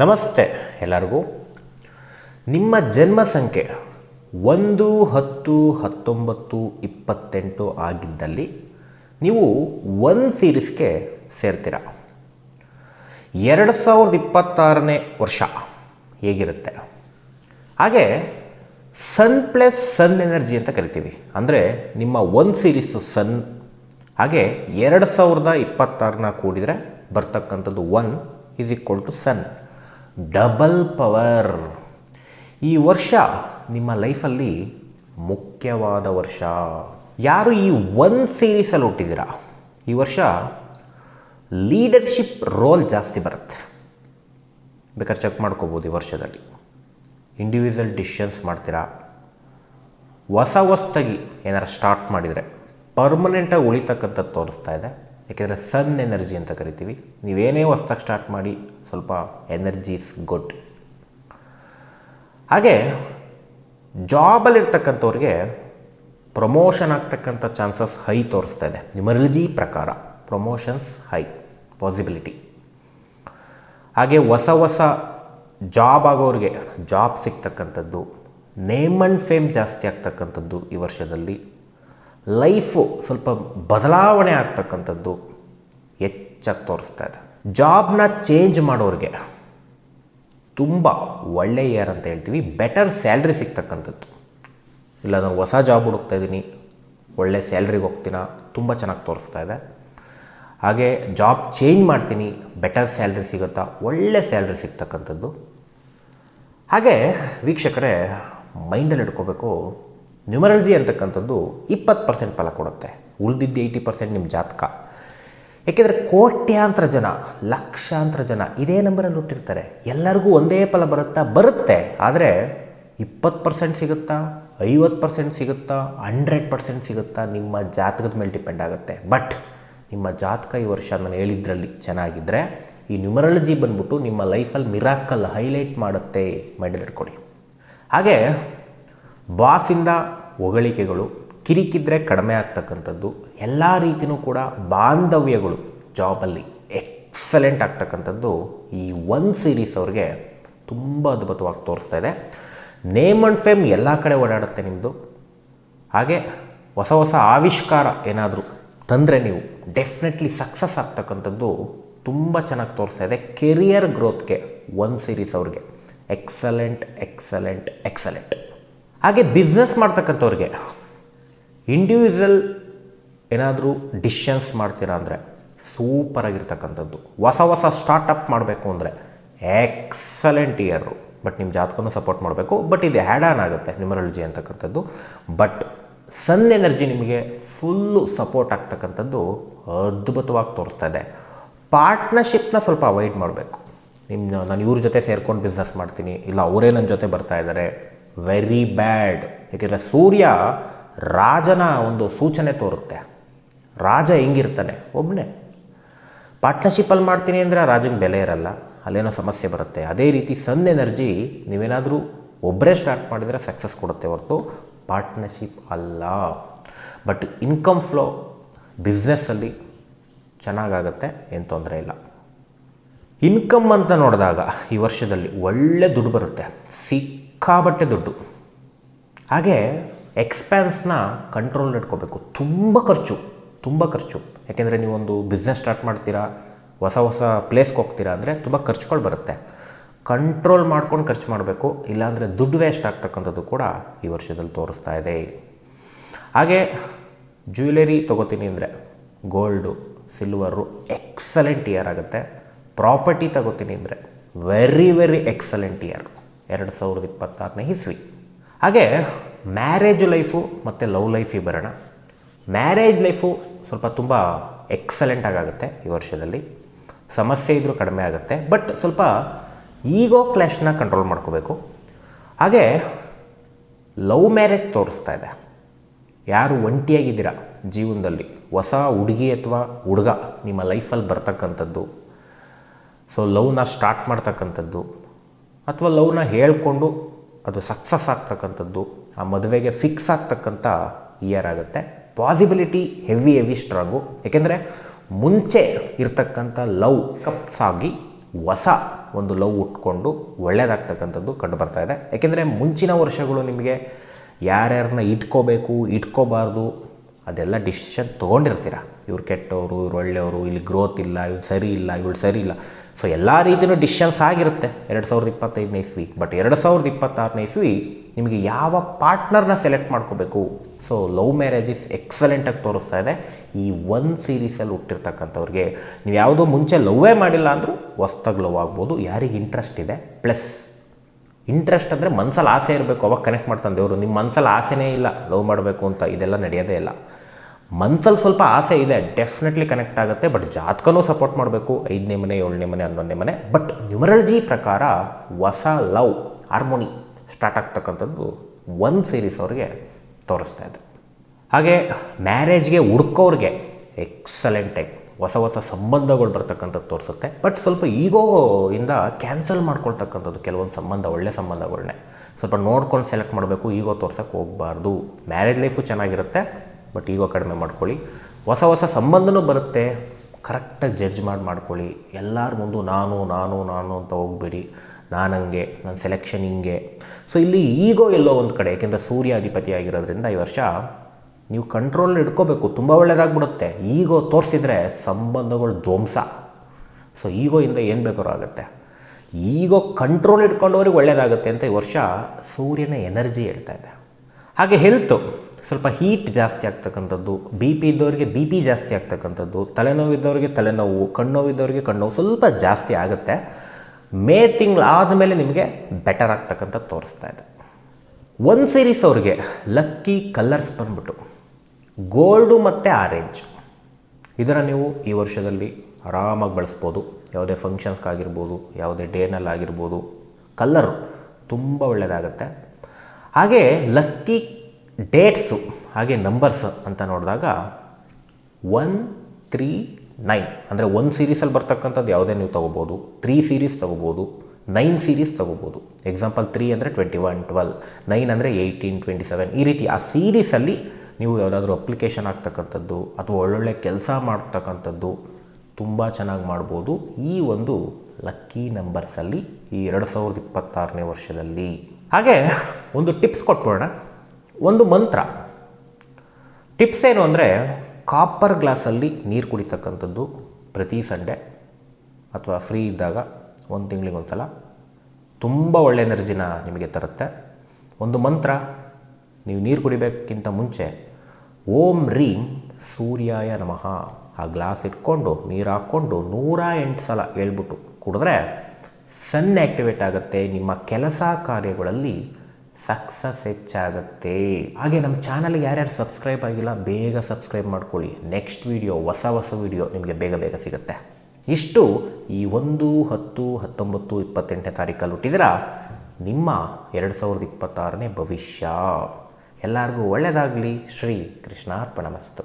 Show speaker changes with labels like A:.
A: ನಮಸ್ತೆ ಎಲ್ಲರಿಗೂ. ನಿಮ್ಮ ಜನ್ಮ ಸಂಖ್ಯೆ ಒಂದು ಹತ್ತು ಹತ್ತೊಂಬತ್ತು ಇಪ್ಪತ್ತೆಂಟು ಆಗಿದ್ದಲ್ಲಿ ನೀವು ಒನ್ ಸೀರೀಸ್ಗೆ ಸೇರ್ತೀರ. ಎರಡು ಸಾವಿರದ ಇಪ್ಪತ್ತಾರನೇ ವರ್ಷ ಹೇಗಿರುತ್ತೆ? ಹಾಗೆ ಸನ್ ಪ್ಲಸ್ ಸನ್ ಎನರ್ಜಿ ಅಂತ ಕರಿತೀವಿ. ಅಂದರೆ ನಿಮ್ಮ ಒನ್ ಸೀರೀಸು ಸನ್ ಹಾಗೆ ಎರಡು ಸಾವಿರದ ಇಪ್ಪತ್ತಾರನ್ನ ಕೂಡಿದರೆ ಬರ್ತಕ್ಕಂಥದ್ದು one is equal to sun double power. ಈ ವರ್ಷ ನಿಮ್ಮ ಲೈಫಲ್ಲಿ ಮುಖ್ಯವಾದ ವರ್ಷ. ಯಾರು ಈ ಒನ್ ಸೀರೀಸಲ್ಲಿ ಹುಟ್ಟಿದ್ದೀರಾ? ಈ ವರ್ಷ ಲೀಡರ್ಶಿಪ್ ರೋಲ್ ಜಾಸ್ತಿ ಬರುತ್ತೆ. ಬೇಕಾದ್ರೆ ಚೆಕ್ ಮಾಡ್ಕೋಬೋದು ಈ ವರ್ಷದಲ್ಲಿ. ಇಂಡಿವಿಜುವಲ್ ಡಿಸಿಷನ್ಸ್ ಮಾಡ್ತೀರಾ? ಹೊಸ ಹೊಸ್ದಾಗಿ ಏನಾರು ಸ್ಟಾರ್ಟ್ ಮಾಡಿದರೆ, ಪರ್ಮನೆಂಟಾಗಿ ಉಳಿತಕ್ಕಂಥದ್ದು ತೋರಿಸ್ತಾ ಇದೆ. ಯಾಕೆಂದರೆ ಸನ್ ಎನರ್ಜಿ ಅಂತ ಕರಿತೀವಿ. ನೀವೇನೇ ಹೊಸ್ದಾಗಿ ಸ್ಟಾರ್ಟ್ ಮಾಡಿ ಸ್ವಲ್ಪ ಎನರ್ಜಿ ಇಸ್ ಗುಡ್ ಹಾಗೆ ಜಾಬಲ್ಲಿರ್ತಕ್ಕಂಥವ್ರಿಗೆ ಪ್ರಮೋಷನ್ ಆಗ್ತಕ್ಕಂಥ ಚಾನ್ಸಸ್ ಹೈ ತೋರಿಸ್ತಾ ಇದೆ. ನ್ಯೂಮರಲಜಿ ಪ್ರಕಾರ ಪ್ರಮೋಷನ್ಸ್ ಹೈ ಪಾಸಿಬಿಲಿಟಿ ಹಾಗೆ ಹೊಸ ಹೊಸ ಜಾಬ್ ಆಗೋರಿಗೆ ಜಾಬ್ ಸಿಗ್ತಕ್ಕಂಥದ್ದು ನೇಮ್ ಆ್ಯಂಡ್ ಫೇಮ್ ಜಾಸ್ತಿ ಆಗ್ತಕ್ಕಂಥದ್ದು ಈ ವರ್ಷದಲ್ಲಿ. ಲೈಫು ಸ್ವಲ್ಪ ಬದಲಾವಣೆ ಆಗ್ತಕ್ಕಂಥದ್ದು. ಹೆಚ್ಚಾಗಿ ತೋರಿಸ್ತಾ ಇದೆ. ಜಾಬ್ನ ಚೇಂಜ್ ಮಾಡೋರಿಗೆ ತುಂಬ ಒಳ್ಳೆ ಇಯರ್ ಅಂತ ಹೇಳ್ತೀವಿ. ಬೆಟರ್ ಸ್ಯಾಲ್ರಿ ಸಿಗ್ತಕ್ಕಂಥದ್ದು. ಇಲ್ಲ ನಾನು ಹೊಸ ಜಾಬ್ ಹುಡುಕ್ತಾ ಇದ್ದೀನಿ ಒಳ್ಳೆ ಸ್ಯಾಲ್ರಿಗೆ ಹೋಗ್ತೀನ ತುಂಬ ಚೆನ್ನಾಗಿ ತೋರಿಸ್ತಾ ಇದೆ. ಹಾಗೆ ಜಾಬ್ ಚೇಂಜ್ ಮಾಡ್ತೀನಿ ಬೆಟರ್ ಸ್ಯಾಲ್ರಿ ಸಿಗುತ್ತಾ ಒಳ್ಳೆ ಸ್ಯಾಲ್ರಿ ಸಿಗ್ತಕ್ಕಂಥದ್ದು. ಹಾಗೆ ವೀಕ್ಷಕರೇ ಮೈಂಡಲ್ಲಿ ಇಟ್ಕೋಬೇಕು. ನ್ಯೂಮರಾಲಜಿ ಅಂತಕ್ಕಂಥದ್ದು ಇಪ್ಪತ್ತು ಪರ್ಸೆಂಟ್ ಫಲ ಕೊಡುತ್ತೆ. ಉಳಿದಿದ್ದು ಏಯ್ಟಿ ಪರ್ಸೆಂಟ್ ನಿಮ್ಮ ಜಾತಕ. ಏಕೆಂದರೆ ಕೋಟ್ಯಾಂತರ ಜನ, ಲಕ್ಷಾಂತರ ಜನ ಇದೇ ನಂಬರಲ್ಲಿ ಹುಟ್ಟಿರ್ತಾರೆ. ಎಲ್ಲರಿಗೂ ಒಂದೇ ಫಲ ಬರುತ್ತಾ? ಬರುತ್ತೆ. ಆದರೆ ಇಪ್ಪತ್ತು ಪರ್ಸೆಂಟ್ ಸಿಗುತ್ತಾ? ಐವತ್ತು ಪರ್ಸೆಂಟ್ ಸಿಗುತ್ತಾ? ಹಂಡ್ರೆಡ್ ಪರ್ಸೆಂಟ್ ಸಿಗುತ್ತಾ? ನಿಮ್ಮ ಜಾತಕದ ಮೇಲೆ ಡಿಪೆಂಡ್ ಆಗುತ್ತೆ. ಬಟ್ ನಿಮ್ಮ ಜಾತಕ ಈ ವರ್ಷ ನಾನು ಹೇಳಿದ್ರಲ್ಲಿ ಚೆನ್ನಾಗಿದ್ದರೆ ಈ ನ್ಯೂಮರಾಲಜಿ ಬಂದ್ಬಿಟ್ಟು ನಿಮ್ಮ ಲೈಫಲ್ಲಿ ಮಿರಾಕಲ್ ಹೈಲೈಟ್ ಮಾಡುತ್ತೆ. ಮೈಂಡಲ್ಲಿ ಇಟ್ಕೊಳ್ಳಿ ಹಾಗೆ ಬಾಸಿಂದ ಹೊಗಳಿಕೆಗಳು ಕಿರಿಕಿದ್ರೆ ಕಡಿಮೆ ಆಗ್ತಕ್ಕಂಥದ್ದು, ಎಲ್ಲ ರೀತಿಯೂ ಕೂಡ ಬಾಂಧವ್ಯಗಳು ಜಾಬಲ್ಲಿ ಎಕ್ಸಲೆಂಟ್ ಆಗ್ತಕ್ಕಂಥದ್ದು ಈ ಒನ್ ಸೀರೀಸ್ ಅವ್ರಿಗೆ ತುಂಬ ಅದ್ಭುತವಾಗಿ ತೋರಿಸ್ತಾ ಇದೆ. ನೇಮ್ ಆ್ಯಂಡ್ ಫೇಮ್ ಎಲ್ಲ ಕಡೆ ಓಡಾಡುತ್ತೆ ನಿಮ್ಮದು ಹಾಗೆ ಹೊಸ ಹೊಸ ಆವಿಷ್ಕಾರ ಏನಾದರೂ ತಂದರೆ ನೀವು ಡೆಫಿನೆಟ್ಲಿ ಸಕ್ಸಸ್ ಆಗ್ತಕ್ಕಂಥದ್ದು ತುಂಬ ಚೆನ್ನಾಗಿ ತೋರಿಸ್ತಾ ಇದೆ ಕೆರಿಯರ್ ಗ್ರೋತ್ಗೆ ಒನ್ ಸೀರೀಸ್ ಅವ್ರಿಗೆ. ಎಕ್ಸಲೆಂಟ್ ಎಕ್ಸಲೆಂಟ್ ಎಕ್ಸಲೆಂಟ್ ಹಾಗೆ ಬಿಸ್ನೆಸ್ ಮಾಡ್ತಕ್ಕಂಥವ್ರಿಗೆ ಇಂಡಿವಿಜುವಲ್ ಏನಾದರೂ ಡಿಶನ್ಸ್ ಮಾಡ್ತೀರಾ ಅಂದರೆ ಸೂಪರಾಗಿರ್ತಕ್ಕಂಥದ್ದು ಹೊಸ ಹೊಸ ಸ್ಟಾರ್ಟಪ್ ಮಾಡಬೇಕು ಅಂದರೆ ಎಕ್ಸಲೆಂಟ್ ಇಯರು ಬಟ್ ನಿಮ್ಮ ಜಾತಕನೂ ಸಪೋರ್ಟ್ ಮಾಡಬೇಕು. ಬಟ್ ಇದು ಹ್ಯಾಡ್ ಆನ್ ಆಗುತ್ತೆ ನ್ಯೂಮರಾಲಜಿ ಅಂತಕ್ಕಂಥದ್ದು. ಬಟ್ ಸನ್ ಎನರ್ಜಿ ನಿಮಗೆ ಫುಲ್ಲು ಸಪೋರ್ಟ್ ಆಗ್ತಕ್ಕಂಥದ್ದು ಅದ್ಭುತವಾಗಿ ತೋರಿಸ್ತಾ ಇದೆ. ಪಾರ್ಟ್ನರ್ಶಿಪ್ನ ಸ್ವಲ್ಪ ಅವಾಯ್ಡ್ ಮಾಡಬೇಕು. ನಿಮ್ಮ ನಾನು ಇವ್ರ ಜೊತೆ ಸೇರ್ಕೊಂಡು ಬಿಸ್ನೆಸ್ ಮಾಡ್ತೀನಿ. ಇಲ್ಲ, ಅವರೇ ನನ್ನ ಜೊತೆ ಬರ್ತಾ ಇದ್ದಾರೆ ವೆರಿ ಬ್ಯಾಡ್ ಏಕೆಂದರೆ ಸೂರ್ಯ ರಾಜನ ಒಂದು ಸೂಚನೆ ತೋರುತ್ತೆ. ರಾಜ ಹೆಂಗಿರ್ತಾನೆ? ಒಬ್ಬನೇ ಪಾರ್ಟ್ನರ್ಶಿಪ್ಪಲ್ಲಿ ಮಾಡ್ತೀನಿ ಅಂದರೆ ರಾಜಂಗೆ ಬೆಲೆ ಇರಲ್ಲ. ಅಲ್ಲೇನೋ ಸಮಸ್ಯೆ ಬರುತ್ತೆ. ಅದೇ ರೀತಿ ಸನ್ ಎನರ್ಜಿ ನೀವೇನಾದರೂ ಒಬ್ಬರೇ ಸ್ಟಾರ್ಟ್ ಮಾಡಿದರೆ ಸಕ್ಸಸ್ ಕೊಡುತ್ತೆ ಹೊರತು ಪಾರ್ಟ್ನರ್ಶಿಪ್ ಅಲ್ಲ. ಬಟ್ ಇನ್ಕಮ್ ಫ್ಲೋ ಬಿಸ್ನೆಸ್ಸಲ್ಲಿ ಚೆನ್ನಾಗಾಗತ್ತೆ, ಏನು ತೊಂದರೆ ಇಲ್ಲ. ಇನ್ಕಮ್ ಅಂತ ನೋಡಿದಾಗ ಈ ವರ್ಷದಲ್ಲಿ ಒಳ್ಳೆ ದುಡ್ಡು ಬರುತ್ತೆ. ಸಿಕ್ಕಾಬಟ್ಟೆ ದುಡ್ಡು. ಹಾಗೆ ಎಕ್ಸ್ಪೆನ್ಸ್ನ ಕಂಟ್ರೋಲ್ ಇಟ್ಕೋಬೇಕು. ತುಂಬ ಖರ್ಚು ತುಂಬ ಖರ್ಚು. ಯಾಕೆಂದರೆ ನೀವೊಂದು ಬಿಸ್ನೆಸ್ ಸ್ಟಾರ್ಟ್ ಮಾಡ್ತೀರಾ, ಹೊಸ ಹೊಸ ಪ್ಲೇಸ್ಗೆ ಹೋಗ್ತೀರಾ ಅಂದರೆ ತುಂಬ ಖರ್ಚುಗಳು ಬರುತ್ತೆ. ಕಂಟ್ರೋಲ್ ಮಾಡ್ಕೊಂಡು ಖರ್ಚು ಮಾಡಬೇಕು, ಇಲ್ಲಾಂದರೆ ದುಡ್ಡು ವೇಸ್ಟ್ ಆಗ್ತಕ್ಕಂಥದ್ದು ಕೂಡ ಈ ವರ್ಷದಲ್ಲಿ ತೋರಿಸ್ತಾ ಇದೆ. ಹಾಗೆ ಜ್ಯುವೆಲರಿ ತೊಗೋತೀನಿ ಅಂದರೆ ಗೋಲ್ಡು ಸಿಲ್ವರು ಎಕ್ಸಲೆಂಟ್ ಇಯರ್ ಆಗುತ್ತೆ. ಪ್ರಾಪರ್ಟಿ ತಗೋತೀನಿ ಅಂದರೆ ವೆರಿ ವೆರಿ ಎಕ್ಸಲೆಂಟ್ ಇಯರ್ ಎರಡು ಸಾವಿರದ ಇಪ್ಪತ್ತಾರನೇ ಇಸ್ವಿ. ಹಾಗೆ ಮ್ಯಾರೇಜ್ ಲೈಫು ಮತ್ತು ಲವ್ ಲೈಫಿಗೆ ಬರೋಣ ಮ್ಯಾರೇಜ್ ಲೈಫು ಸ್ವಲ್ಪ ತುಂಬ ಎಕ್ಸಲೆಂಟ್ ಆಗುತ್ತೆ ಈ ವರ್ಷದಲ್ಲಿ. ಸಮಸ್ಯೆ ಇದ್ದರೂ ಕಡಿಮೆ ಆಗುತ್ತೆ. ಬಟ್ ಸ್ವಲ್ಪ ಈಗೋ ಕ್ಲಾಶ್ನ ಕಂಟ್ರೋಲ್ ಮಾಡ್ಕೋಬೇಕು. ಹಾಗೆ ಲವ್ ಮ್ಯಾರೇಜ್ ತೋರಿಸ್ತಾ ಇದೆ. ಯಾರು ಒಂಟಿಯಾಗಿದ್ದೀರ ಜೀವನದಲ್ಲಿ? ಹೊಸ ಹುಡುಗಿ ಅಥವಾ ಹುಡುಗ ನಿಮ್ಮ ಲೈಫಲ್ಲಿ ಬರ್ತಕ್ಕಂಥದ್ದು. ಸೊ ಲವ್ನ ಸ್ಟಾರ್ಟ್ ಮಾಡ್ತಕ್ಕಂಥದ್ದು. ಅಥವಾ ಲವ್ನ ಹೇಳ್ಕೊಂಡು ಅದು ಸಕ್ಸಸ್ ಆಗ್ತಕ್ಕಂಥದ್ದು, ಆ ಮದುವೆಗೆ ಫಿಕ್ಸ್ ಆಗ್ತಕ್ಕಂಥ ಇಯರ್ ಆಗುತ್ತೆ. ಪಾಸಿಬಿಲಿಟಿ ಹೆವಿ ಹೆವಿ ಸ್ಟ್ರಾಂಗು ಏಕೆಂದರೆ ಮುಂಚೆ ಇರ್ತಕ್ಕಂಥ ಲವ್ ಕಪ್ಸ್ ಆಗಿ ಹೊಸ ಒಂದು ಲವ್ ಉಟ್ಕೊಂಡು ಒಳ್ಳೆಯದಾಗ್ತಕ್ಕಂಥದ್ದು ಕಂಡು ಬರ್ತಾ ಇದೆ. ಯಾಕೆಂದರೆ ಮುಂಚಿನ ವರ್ಷಗಳು ನಿಮಗೆ ಯಾರ್ಯಾರನ್ನ ಇಟ್ಕೋಬೇಕು, ಇಟ್ಕೋಬಾರ್ದು, ಅದೆಲ್ಲ ಡಿಸಿಷನ್ ತೊಗೊಂಡಿರ್ತೀರ. ಇವ್ರು ಕೆಟ್ಟವರು, ಇವ್ರು ಒಳ್ಳೆಯವರು, ಇಲ್ಲಿ ಗ್ರೋತ್ ಇಲ್ಲ ಇವ್ರು ಸರಿ ಇಲ್ಲ, ಇವಳು ಸರಿ ಇಲ್ಲ. ಸೊ ಎಲ್ಲ ರೀತಿಯೂ ಡಿಸಿಷನ್ಸ್ ಆಗಿರುತ್ತೆ. ಎರಡು ಸಾವಿರದ ಇಪ್ಪತ್ತೈದನೇ ಇಸ್ವಿ. ಬಟ್ ಎರಡು ಸಾವಿರದ ಇಪ್ಪತ್ತಾರನೇ ಇಸ್ವಿ ನಿಮಗೆ ಯಾವ ಪಾರ್ಟ್ನರ್ನ ಸೆಲೆಕ್ಟ್ ಮಾಡ್ಕೋಬೇಕು? ಸೊ ಲವ್ ಮ್ಯಾರೇಜಸ್ ಎಕ್ಸಲೆಂಟಾಗಿ ತೋರಿಸ್ತಾ ಇದೆ. ಈ ಒನ್ ಸೀರೀಸಲ್ಲಿ ಹುಟ್ಟಿರ್ತಕ್ಕಂಥವ್ರಿಗೆ ನೀವು ಯಾವುದೋ ಮುಂಚೆ ಲವ್ವೇ ಮಾಡಿಲ್ಲ ಅಂದರೂ ಹೊಸ್ದಾಗಿ ಲವ್ ಆಗ್ಬೋದು. ಯಾರಿಗೆ ಇಂಟ್ರೆಸ್ಟ್ ಇದೆ? ಪ್ಲಸ್ ಇಂಟ್ರೆಸ್ಟ್ ಅಂದರೆ ಮನಸ್ಸಲ್ಲಿ ಆಸೆ ಇರಬೇಕು. ಅವಾಗ ಕನೆಕ್ಟ್ ಮಾಡ್ತಾನೆ ದೇವರು. ನಿಮ್ಮ ಮನಸ್ಸಲ್ಲಿ ಆಸೆನೇ ಇಲ್ಲ. ಲವ್ ಮಾಡಬೇಕು ಅಂತ ಇದೆಲ್ಲ ನಡೆಯೋದೇ ಇಲ್ಲ. ಮನ್ಸಲ್ಲಿ ಸ್ವಲ್ಪ ಆಸೆ ಇದೆ ಡೆಫಿನೆಟ್ಲಿ ಕನೆಕ್ಟ್ ಆಗುತ್ತೆ ಬಟ್ ಜಾತಕನೂ ಸಪೋರ್ಟ್ ಮಾಡಬೇಕು, ಐದನೇ ಮನೆ, ಏಳನೇ ಮನೆ, ಹನ್ನೊಂದನೇ ಮನೆ. ಬಟ್ ನ್ಯೂಮರಾಲಜಿ ಪ್ರಕಾರ ಹೊಸ ಲವ್ ಹಾರ್ಮೋನಿ ಸ್ಟಾರ್ಟ್ ಆಗ್ತಕ್ಕಂಥದ್ದು ಒಂದು ಸೀರೀಸ್ ಅವ್ರಿಗೆ ತೋರಿಸ್ತಾ ಇದೆ. ಹಾಗೆ ಮ್ಯಾರೇಜ್ಗೆ ಹುಡ್ಕೋರಿಗೆ ಎಕ್ಸಲೆಂಟಾಗಿ ಹೊಸ ಹೊಸ ಸಂಬಂಧಗಳು ಬರ್ತಕ್ಕಂಥದ್ದು ತೋರಿಸುತ್ತೆ. ಬಟ್ ಸ್ವಲ್ಪ ಈಗೋ ಇಂದ ಕ್ಯಾನ್ಸಲ್ ಮಾಡ್ಕೊಳ್ತಕ್ಕಂಥದ್ದು ಕೆಲವೊಂದು ಸಂಬಂಧ, ಒಳ್ಳೆ ಸಂಬಂಧಗಳನ್ನೇ ಸ್ವಲ್ಪ ನೋಡ್ಕೊಂಡು ಸೆಲೆಕ್ಟ್ ಮಾಡಬೇಕು ಈಗೋ ತೋರ್ಸೋಕ್ಕೆ ಹೋಗಬಾರ್ದು. ಮ್ಯಾರೇಜ್ ಲೈಫು ಚೆನ್ನಾಗಿರುತ್ತೆ. ಬಟ್ ಈಗೋ ಕಡಿಮೆ ಮಾಡ್ಕೊಳ್ಳಿ. ಹೊಸ ಹೊಸ ಸಂಬಂಧನೂ ಬರುತ್ತೆ. ಕರೆಕ್ಟಾಗಿ ಜಡ್ಜ್ ಮಾಡಿ ಮಾಡ್ಕೊಳ್ಳಿ. ಎಲ್ಲರ ಮುಂದೆ ನಾನು ನಾನು ನಾನು ಅಂತ ಹೋಗ್ಬೇಡಿ. ನಾನು ಹಂಗೆ ನನ್ನ ಸೆಲೆಕ್ಷನ್ ಹಿಂಗೆ. ಸೊ ಇಲ್ಲಿ ಈಗೋ ಎಲ್ಲೋ ಒಂದು ಕಡೆ, ಯಾಕೆಂದರೆ ಸೂರ್ಯ ಅಧಿಪತಿ ಆಗಿರೋದ್ರಿಂದ ಈ ವರ್ಷ ನೀವು ಕಂಟ್ರೋಲ್ ಇಟ್ಕೋಬೇಕು. ತುಂಬ ಒಳ್ಳೆಯದಾಗ್ಬಿಡುತ್ತೆ ಈಗೋ ತೋರಿಸಿದ್ರೆ ಸಂಬಂಧಗಳು ಧ್ವಂಸ. ಸೊ ಇಂದ ಏನು ಬೇಕಾದ್ರೂ ಆಗುತ್ತೆ. ಈಗೋ ಕಂಟ್ರೋಲ್ ಇಟ್ಕೊಂಡವ್ರಿಗೆ ಒಳ್ಳೆಯದಾಗುತ್ತೆ ಅಂತ ಈ ವರ್ಷ ಸೂರ್ಯನ ಎನರ್ಜಿ ಹೇಳ್ತಾ ಇದೆ. ಹಾಗೆ ಹೆಲ್ತು ಸ್ವಲ್ಪ ಹೀಟ್ ಜಾಸ್ತಿ ಆಗ್ತಕ್ಕಂಥದ್ದು ಬಿ ಪಿ ಇದ್ದವರಿಗೆ ಬಿ ಪಿ ಜಾಸ್ತಿ ಆಗ್ತಕ್ಕಂಥದ್ದು ತಲೆನೋವಿದ್ದವರಿಗೆ ತಲೆನೋವು ಕಣ್ಣೋವಿದ್ದವರಿಗೆ ಕಣ್ಣೋವು ಸ್ವಲ್ಪ ಜಾಸ್ತಿ ಆಗುತ್ತೆ. ಮೇ ತಿಂಗಳು ಆದಮೇಲೆ ನಿಮಗೆ ಬೆಟರ್ ಆಗ್ತಕ್ಕಂಥ ತೋರಿಸ್ತಾ ಇದೆ. ಒಂದು ಸೀರೀಸ್ ಅವ್ರಿಗೆ ಲಕ್ಕಿ ಕಲರ್ಸ್ ಬಂದ್ಬಿಟ್ಟು ಗೋಲ್ಡು ಮತ್ತು ಆರೆಂಜ್ ಇದನ್ನು ನೀವು ಈ ವರ್ಷದಲ್ಲಿ ಆರಾಮಾಗಿ ಬಳಸ್ಬೋದು. ಯಾವುದೇ ಫಂಕ್ಷನ್ಸ್ಗಾಗಿರ್ಬೋದು ಯಾವುದೇ ಡೇನಲ್ಲಾಗಿರ್ಬೋದು ಕಲ್ಲರು ತುಂಬ ಒಳ್ಳೆಯದಾಗುತ್ತೆ ಹಾಗೆ ಲಕ್ಕಿ ಡೇಟ್ಸು ಹಾಗೆ ನಂಬರ್ಸ್ ಅಂತ ನೋಡಿದಾಗ ಒನ್ ತ್ರೀ ನೈನ್. ಅಂದರೆ ಒಂದು ಸೀರೀಸಲ್ಲಿ ಬರ್ತಕ್ಕಂಥದ್ದು ಯಾವುದೇ ನೀವು ತೊಗೋಬೋದು. ತ್ರೀ ಸೀರೀಸ್ ತೊಗೋಬೋದು. ನೈನ್ ಸೀರೀಸ್ ತೊಗೋಬೋದು. ಎಕ್ಸಾಂಪಲ್ ತ್ರೀ ಅಂದರೆ ಟ್ವೆಂಟಿ ಒನ್, ಟ್ವೆಲ್. ನೈನ್ ಅಂದರೆ ಏಯ್ಟೀನ್, ಟ್ವೆಂಟಿ ಸೆವೆನ್. ಈ ರೀತಿ ಆ ಸೀರೀಸಲ್ಲಿ ನೀವು ಯಾವುದಾದ್ರೂ ಅಪ್ಲಿಕೇಶನ್ ಆಗ್ತಕ್ಕಂಥದ್ದು ಅಥವಾ ಒಳ್ಳೊಳ್ಳೆ ಕೆಲಸ ಮಾಡ್ತಕ್ಕಂಥದ್ದು ತುಂಬ ಚೆನ್ನಾಗಿ ಮಾಡ್ಬೋದು. ಈ ಒಂದು ಲಕ್ಕಿ ನಂಬರ್ಸಲ್ಲಿ ಈ ಎರಡು ಸಾವಿರದ ಇಪ್ಪತ್ತಾರನೇ ವರ್ಷದಲ್ಲಿ. ಹಾಗೆ ಒಂದು ಟಿಪ್ಸ್ ಕೊಟ್ಬಿಡೋಣ. ಒಂದು ಮಂತ್ರ. ಟಿಪ್ಸ್ ಏನು ಅಂದರೆ ಕಾಪರ್ ಗ್ಲಾಸಲ್ಲಿ ನೀರು ಕುಡಿತಕ್ಕಂಥದ್ದು ಪ್ರತಿ ಸಂಡೇ ಅಥವಾ ಫ್ರೀ ಇದ್ದಾಗ ಒಂದು ತಿಂಗಳಿಗೆ ಒಂದು ಸಲ ತುಂಬ ಒಳ್ಳೆ ಎನರ್ಜಿನ ನಿಮಗೆ ತರುತ್ತೆ. ಒಂದು ಮಂತ್ರ, ನೀವು ನೀರು ಕುಡಿಬೇಕಿಂತ ಮುಂಚೆ ಓಂ ರೀಂ ಸೂರ್ಯಾಯ ನಮಃ. ಆ ಗ್ಲಾಸ್ ಇಟ್ಕೊಂಡು, ನೀರು ಹಾಕ್ಕೊಂಡು ನೂರ ಎಂಟು ಸಲ ಹೇಳ್ಬಿಟ್ಟು ಕುಡಿದ್ರೆ ಸನ್ ಆ್ಯಕ್ಟಿವೇಟ್ ಆಗುತ್ತೆ ನಿಮ್ಮ ಕೆಲಸ ಕಾರ್ಯಗಳಲ್ಲಿ ಸಕ್ಸಸ್ ಹೆಚ್ಚಾಗುತ್ತೆ. ಹಾಗೆ ನಮ್ಮ ಚಾನಲ್ಗೆ ಯಾರ್ಯಾರು ಸಬ್ಸ್ಕ್ರೈಬ್ ಆಗಿಲ್ಲ, ಬೇಗ ಸಬ್ಸ್ಕ್ರೈಬ್ ಮಾಡ್ಕೊಳ್ಳಿ. ನೆಕ್ಸ್ಟ್ ವೀಡಿಯೋ, ಹೊಸ ಹೊಸ ವೀಡಿಯೋ ನಿಮಗೆ ಬೇಗ ಬೇಗ ಸಿಗುತ್ತೆ. ಇಷ್ಟು ಈ ಒಂದು ಹತ್ತು, ಹತ್ತೊಂಬತ್ತು, ಇಪ್ಪತ್ತೆಂಟನೇ ತಾರೀಕಲ್ಲಿ ಹುಟ್ಟಿದ್ರ? ನಿಮ್ಮ ಎರಡು ಸಾವಿರದ ಇಪ್ಪತ್ತಾರನೇ ಭವಿಷ್ಯ. ಎಲ್ಲರಿಗೂ ಒಳ್ಳೆಯದಾಗಲಿ ಶ್ರೀ ಕೃಷ್ಣಾರ್ಪಣಮಸ್ತು